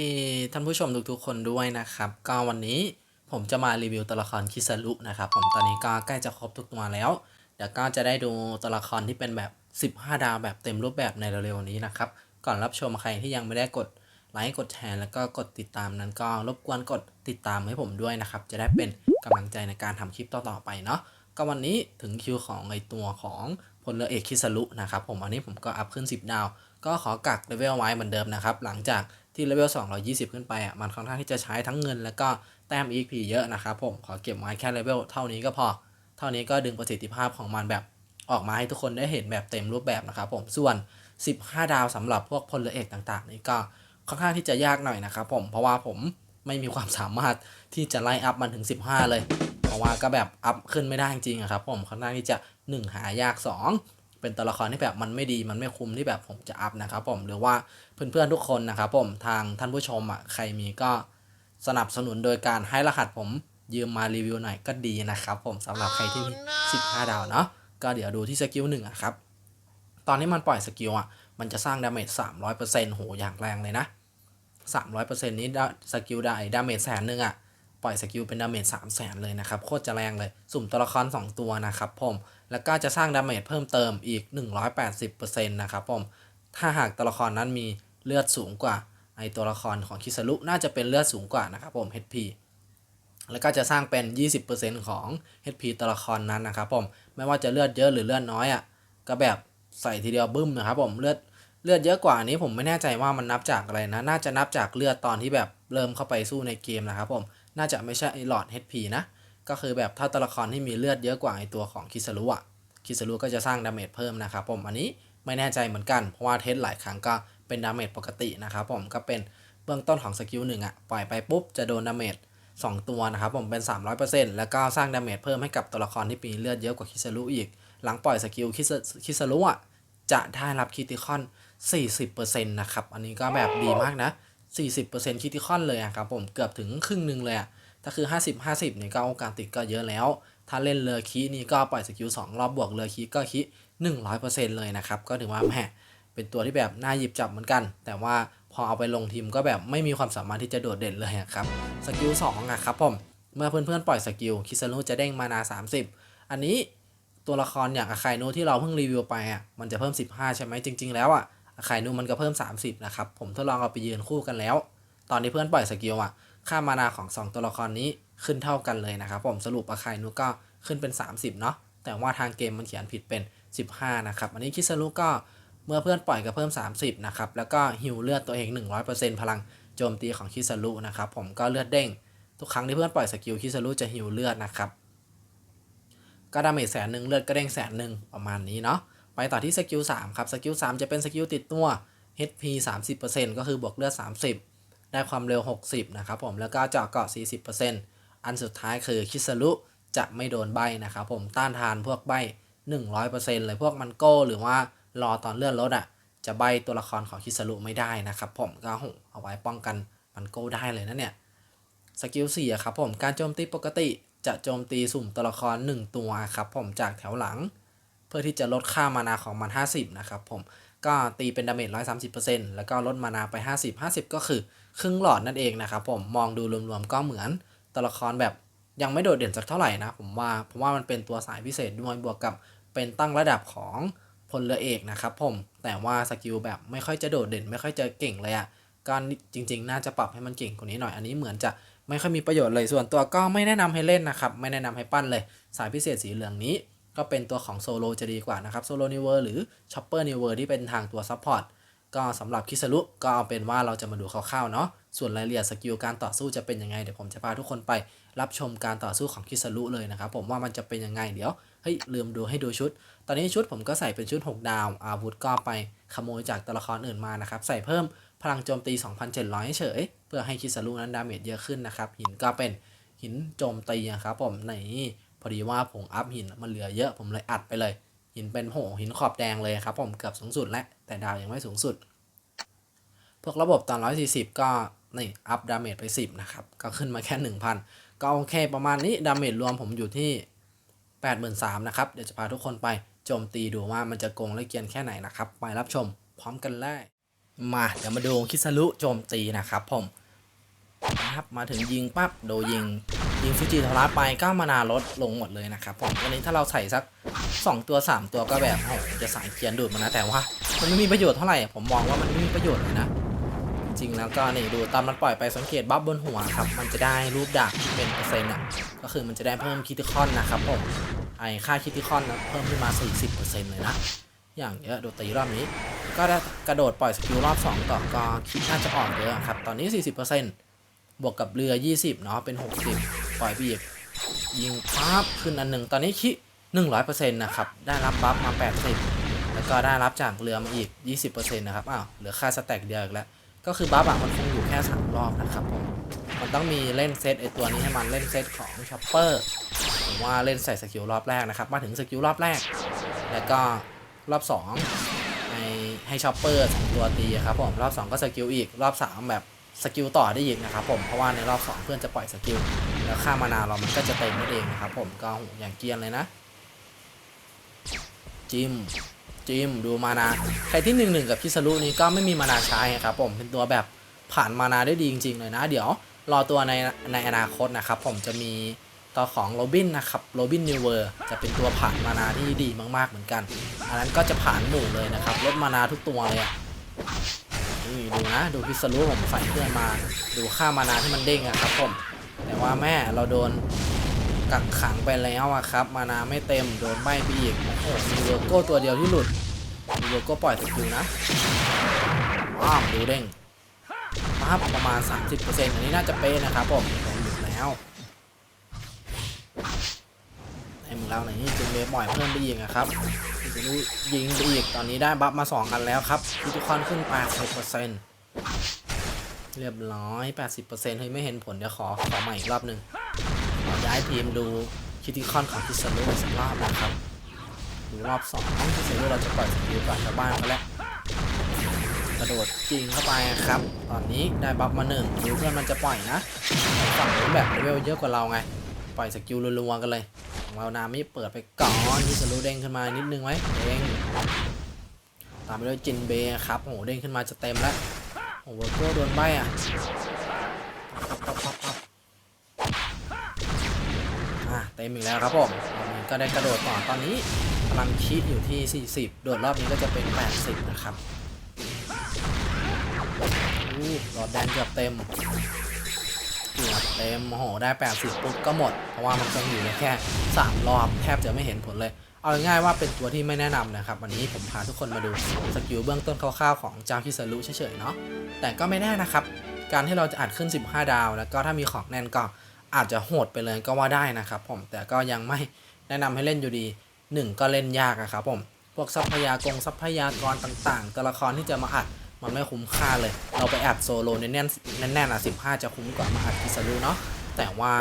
ดีท่านผู้ชมทุกๆคนด้วยนะครับ ก็วันนี้ผมจะมารีวิวตัวละครคิสรุนะครับ ผมตอนนี้ก็ใกล้จะครบทุกตัวแล้ว เดี๋ยวก็จะได้ดูตัวละครที่เป็นแบบ 15 ดาวแบบเต็มรูปแบบในเร็วๆนี้นะครับ ก่อนรับชมใครที่ยังไม่ได้กดไลค์กดแชร์แล้วก็กดติดตามนั้นก็รบกวนกดติดตามให้ผมด้วยนะครับ จะได้เป็นกำลังใจในการทำคลิปต่อๆไปเนาะก็วันนี้ถึงคิวของไอตัวของพลเรือเอกคิสรุนะครับผมอันนี้ผมก็อัพขึ้น 10 ดาว ก็ขอกักเลเวลไว้เหมือนเดิมนะครับ หลังจาก ที่เลเวล220 ขึ้นไปอะมันค่อนข้างที่จะใช้ทั้งเงิน แล้วก็แต้ม EP เยอะนะครับผมขอเก็บไว้แค่เลเวลเท่านี้ก็พอ เท่านี้ก็ดึงประสิทธิภาพของมันแบบออกมาให้ทุกคนได้เห็นแบบเต็มรูปแบบนะครับผมส่วน 15 ดาวสำหรับพวกพลเอเอกต่างๆ นี่ก็ค่อนข้างที่จะยากหน่อยนะครับผมเพราะว่าผมไม่มีความสามารถที่จะไล่อัพมันถึง 15 เลย เพราะว่าก็แบบอัพขึ้นไม่ได้จริงๆอะครับผมค่อนข้างที่จะ 1 หายาก 2 เป็นตัวละครที่แบบมันไม่ดีมันไม่คุ้มที่แบบผมจะอัพนะครับผมหรือว่าเพื่อนๆทุกคนนะครับผมทางท่านผู้ชมอะใครมีก็สนับสนุนโดยการให้รหัสผมยืมมารีวิวหน่อยก็ดีนะครับผมสำหรับใครที่มี 15 ดาวเนาะก็เดี๋ยวดูที่สกิลหนึ่งอะครับ ตอนนี้มันปล่อยสกิลอะมันจะสร้างดาเมจ300%โหอย่างแรงเลยนะ300%นี้ดาสกิลได้ดาเมจแสนหนึ่งอะ ปล่อยสกิลเป็นดาเมจ3 0 0แสนเลยนะครับ โคตรจะแรงเลย สุ่มตัวละคร 2 ตัวนะครับผม แล้วก็จะสร้างดาเมจเพิ่มเติมอีก 180%นะครับผม ถ้าหากตัวละครนั้นมีเลือดสูงกว่าไอตัวละครของคิสรุน่าจะเป็นเลือดสูงกว่านะครับผม HP แล้วก็จะสร้างเป็น 20%ของ HP ตัวละครนั้นนะครับผม ไม่ว่าจะเลือดเยอะหรือเลือดน้อยอะ ก็แบบใส่ทีเดียวบึ้มนะครับผม เลือดเลือดเยอะกว่านี้ผมไม่แน่ใจว่ามันนับจากอะไรนะ น่าจะนับจากเลือดตอนที่แบบเริ่มเข้าไปสู้ในเกมนะครับผม น่าจะไม่ใช่ไอหลอด HP นะ ก็คือแบบถ้าตัวละครที่มีเลือดเยอะกว่าไอตัวของคิสรุอะคิสรุก็จะสร้างดาเมจเพิ่มนะครับผมอันนี้ไม่แน่ใจเหมือนกัน เพราะว่าเทสหลายครั้งก็เป็นดาเมจปกตินะครับผมก็เป็นเบื้องต้นของสกิลหนึ่งอะปล่อยไปปุ๊บจะโดนดาเมจ2 ตัวนะครับผมเป็น 300%แล้วก็สร้างดาเมจเพิ่มให้กับตัวละครที่มีเลือดเยอะกว่าคิสรุอีก หลังปล่อยสกิลคิสรุอะจะได้รับคิติคอน 40%นะครับ อันนี้ก็แบบดีมากนะ 40%คิติคอนเลยอะครับผมเกือบถึงครึ่งหนึ่งเลยถ้าคือ 50 50นี่ยก็โอกาสติดก็เยอะแล้ว ถ้าเล่นเรือคีนี่ก็ปล่อยสกิล2รอบบวกเรือคีก็คี100%เลยนะครับ ก็ถือว่าแหมเป็นตัวที่แบบน่าหยิบจับเหมือนกัน แต่ว่าพอเอาไปลงทีมก็แบบไม่มีความสามารถที่จะโดดเด่นเลยอะครับสกิล2อะครับผมเมื่อเพื่อนๆปล่อยสกิลคิสนุจะเด้งมานา 30 อันนี้ตัวละครอย่างอาคายนูที่เราเพิ่งรีวิวไปอะมันจะเพิ่ม 15 ใช่ไหมจริง ๆ แล้วอะ อาคายนูมันก็เพิ่ม 30 นะครับ ผมทดลองเอาไปยืนคู่กันแล้ว ตอนที่เพื่อนปล่อยสกิลอะ ค่ามานาของ 2 ตัวละครนี้ขึ้นเท่ากันเลยนะครับ ผมสรุปอาคายนูก็ขึ้นเป็น 30 เนาะ แต่ว่าทางเกมมันเขียนผิดเป็น 15 นะครับ อันนี้คิสรุก็เมื่อเพื่อนปล่อยก็เพิ่ม 30 นะครับ แล้วก็ฮิวเลือดตัวเอง 100%พลังโจมตีของคิสรุนะครับ ผมก็เลือดเด้ง ทุกครั้งที่เพื่อนปล่อยสกิลคิสรุจะฮิวเลือดนะครับ ก็ดาเมจแสนหนึ่งเลือดก็เด้งแสนหนึ่งประมาณนี้เนาะ ไปต่อที่สกิล3ครับ สกิล3จะเป็นสกิลติดตัว HP 30%ก็คือบวกเลือด 30 ได้ความเร็ว 60 นะครับผม แล้วก็เจาะเกาะ 40%อันสุดท้ายคือคิสรุจะไม่โดนใบนะครับผม ต้านทานพวกใบ 100%เลยพวกมันโก้ หรือว่ารอตอนเลื่อนรถอะ จะใบตัวละครของคิสรุไม่ได้นะครับผม ก็เอาไว้ป้องกันมันโก้ได้เลยนะเนี่ย สกิล4ครับผม การโจมตีปกติจะโจมตีสุ่มตัวละคร 1 ตัวครับผมจากแถวหลัง พื่อที่จะลดค่ามานาของมัน 50 นะครับผม ก็ตีเป็นดาเมจ 130%แล้วก็ลดมานาไป 50 50 ก็คือครึ่งหลอดนั่นเองนะครับผม มองดูรวมๆก็เหมือนตัวละครแบบยังไม่โดดเด่นสักเท่าไหร่นะผมว่าเพราะว่ามันเป็นตัวสายพิเศษด้วยบวกกับเป็นตั้งระดับของพลเรือเอกนะครับผมแต่ว่าสกิลแบบไม่ค่อยจะโดดเด่น ไม่ค่อยจะเก่งเลยอะ่ะก็จริง ๆ น่าจะปรับให้มันเก่งกว่านี้หน่อยอันนี้เหมือนจะไม่ค่อยมีประโยชน์เลยส่วนตัวก็ไม่แนะนำให้เล่นนะครับ ไม่แนะนำให้ปั้นเลย สายพิเศษสีเหลืองนี้ ก็เป็นตัวของโซโลจะดีกว่านะครับโซโลนิเวอร์หรือช็อปเปอร์นิเวอร์ที่เป็นทางตัวซัพพอร์ตก็สำหรับคิสรุก็เอาเป็นว่าเราจะมาดูคร่าวๆเนาะส่วนรายละเอียดสกิลการต่อสู้จะเป็นยังไงเดี๋ยวผมจะพาทุกคนไปรับชมการต่อสู้ของคิสรุเลยนะครับผมว่ามันจะเป็นยังไงเดี๋ยวเฮ้ยลืมดูให้ดูชุด ตอนนี้ชุดผมก็ใส่เป็นชุด 6 ดาว อาวุธก็ไปขโมยจากตัวละครอื่นมานะครับใส่เพิ่มพลังโจมตี 2,700 เฉย เพื่อให้คิสรุนั้นดาเมจเยอะขึ้นนะครับหินก็เป็นหินโจมตีนะครับผมใน พอดีว่าผมอัพหินมันเหลือเยอะผมเลยอัดไปเลย หินเป็นโหหินขอบแดงเลยครับผมเกือบสูงสุดแล้วแต่ดาวยังไม่สูงสุด พวกระบบตอน 140 ก็นี่อัพดาเมจไป 10 นะครับ ก็ขึ้นมาแค่ 1,000 ก็โอเคประมาณนี้ดาเมจรวมผมอยู่ที่ 83,000นะครับ เดี๋ยวจะพาทุกคนไปโจมตีดูว่ามันจะโกงและเกียนแค่ไหนนะครับ ไปรับชมพร้อมกันเลยมาเดี๋ยวมาดูคิสรุโจมตีนะครับผมนะครับมาถึงยิงปั๊บโดนยิง ยิงฟูจิทาระไปก้ามานาลดลงหมดเลยนะครับผมวันนี้ถ้าเราใส่สัก 2 ตัว 3 ตัวก็แบบโอ้จะสายเกียนดูดมานนะแต่ว่า มันไม่มีประโยชน์เท่าไหร่ผมมองว่ามันไม่มีประโยชน์เลยนะ จริงแล้วก็นี่ดูตอนมันปล่อยไปสังเกตบัฟบนหัวครับ มันจะได้รูปดาบที่เป็นเปอร์เซ็นต์อะก็คือมันจะได้เพิ่มคิติคอนนะครับผมไอค่าคิติคอนนะเพิ่มขึ้นมา 40%เลยนะอย่างเยอะดดตีรอบนี้ ก็ได้กระโดดปล่อยสกิลรอบ 2 ต่อก็คิดน่าจะอ่อกเยอะครับตอนนี้ 40% บวกกับเรือ 20 เนาะ เป็น 60 ปล่อยไปอีกยิงปั๊บขึ้นอันหนึ่ง ตอนนี้คิ100%นะครับ ได้รับบัฟมา 80 แล้วก็ได้รับจากเรือมาอีก 20%นะครับ อ้าว เหลือค่าสแต็กเดียวอีกแล้ว ก็คือบัฟอะมันคงอยู่แค่สามรอบนะครับผม มันต้องมีเล่นเซตไอตัวนี้ให้มันเล่นเซตของช็อปเปอร์ผมว่าเล่นใส่สกิลรอบแรกนะครับ มาถึงสกิลรอบแรก แล้วก็รอบ2ให้ให้ช็อปเปอร์สองตัวตีครับผม รอบ 2 ก็สกิลอีก รอบ 3 แบบ สกิลต่อได้อีกนะครับผมเพราะว่าในรอบ 2 เพื่อนจะปล่อยสกิลแล้วค่ามานาเรามันก็จะเต็มนั่นเองนะครับผมก็อย่างเกียนเลยนะจิมจิมดูมานาใครที่หนึ่งหนึ่งกับพิซารุนี้ก็ไม่มีมานาใช้ครับผมเป็นตัวแบบผ่านมานาได้ดีจริงๆเลยนะ เดี๋ยวรอตัวในในอนาคตนะครับผมจะมีตัวของโรบินนะครับโรบินนิวเวอร์จะเป็นตัวผ่านมานาที่ดีมากๆเหมือนกัน อันนั้นก็จะผ่านหมู่เลยนะครับลดมานาทุกตัวเลยอะ นี่ดูนะ ดูพิซารุผมใส่เพื่อนมา ดูค่ามานาที่มันเด้งอะครับผม แต่ว่าแม่เราโดนกักขังไปแล้วอะครับ มานาไม่เต็มโดนใบไปอีก โอ้โหมีโลโก้ตัวเดียวที่หลุดมีโลโก้ปล่อยสกิลนะว้าวดูเด้งปั๊บประมาณ 30%อันนี้น่าจะเป๊ะนะครับผมผมหยุดแล้วไอ้มึงเราไหนนี่จึงเมปล่อยเพิ่มไปอีกอะครับ ยิงไปอีกตอนนี้ได้บัฟมา2กันแล้วครับพิทุคอนขึ้น 80%เรียบร้อย 80%เฮ้ยไม่เห็นผล เดี๋ยวขอ ขอใหม่อีกรอบหนึ่งย้ายทีมดูคิติคอนของพิซซ่าโลสักรอบนะครับดูรอบสองพิซซ่าโลเราจะปล่อยสกิลก่อนชาวบ้านเขาแล้วกระโดดจริงเข้าไปครับ ตอนนี้ได้บัฟมาหนึ่งดูเพื่อนมันจะปล่อยนะฝั่งนู้นแบบเลเวลเยอะกว่าเราไง ปล่อยสกิลรัวๆกันเลยของเรานามิเปิดไปก่อนพิซซ่าโลเด้งขึ้นมานิดนึงไว้เด้งตามไปด้วยจินเบย์ครับโอ้โหเด้งขึ้นมาจะเต็มแล้วโอ้โหเวอร์โก้โดนใบอะปั๊บปั๊บปั๊บอะเต็มอีกแล้วครับผมก็ได้กระโดดต่อตอนนี้พลังคิดอยู่ที่ 40 โดดรอบนี้ก็จะเป็น 80 นะครับอู้หลอดแดงเกือบเต็ม เกือบเต็มโอ้โหได้ 80 ปุ๊บก็หมด เพราะว่ามันคงอยู่แค่ 3 รอบแทบจะไม่เห็นผลเลย เอาง่ายๆว่าเป็นตัวที่ไม่แนะนำนะครับ วันนี้ผมพาทุกคนมาดูสกิลเบื้องต้นคร่าวๆของเจ้าคิสารุเฉยๆเนาะแต่ก็ไม่แน่นะครับ การที่เราจะอัดขึ้น 15 ดาว แล้วก็ถ้ามีของแน่นก็อาจจะโหดไปเลยก็ว่าได้นะครับผมแต่ก็ยังไม่แนะนำให้เล่นอยู่ดี 1 ก็เล่นยากอะครับผมพวกทรัพยากรทรัพยากรต่างๆ ตัวละครที่จะมาอัด มันไม่คุ้มค่าเลย เราไปอัดโซโลแน่นๆแน่นๆอะ15จะคุ้มกว่ามาอัดคิสารุเนาะแต่ว่า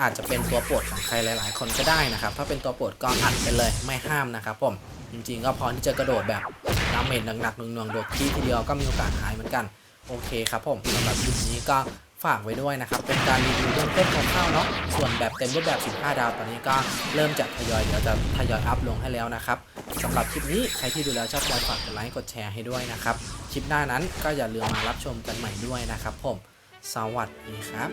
อาจจะเป็นตัวโปรดของใครหลาย ๆ คนก็ได้นะครับ ถ้าเป็นตัวโปรดก็อัดไปเลยไม่ห้ามนะครับผมจริงๆ ก็พร้อมที่จะกระโดดแบบดาเมจหนักๆนวงๆโดดทีทีเดียวก็มีโอกาสหายเหมือนกัน โอเคครับผมสำหรับคลิปนี้ก็ฝากไว้ด้วยนะครับ เป็นการรีวิวเรื่องต้นคร่าวเนาะส่วนแบบเต็มรูปแบบ 15 ดาวตอนนี้ก็เริ่มจะทยอยเดี๋ยวจะทยอยอัพลงให้แล้วนะครับ สำหรับคลิปนี้ใครที่ดูแล้วชอบอยฝากกดไลค์กดแชร์ให้ด้วยนะครับ คลิปหน้านั้นก็อย่าลืมมารับชมกันใหม่ด้วยนะครับผม สวัสดีครับ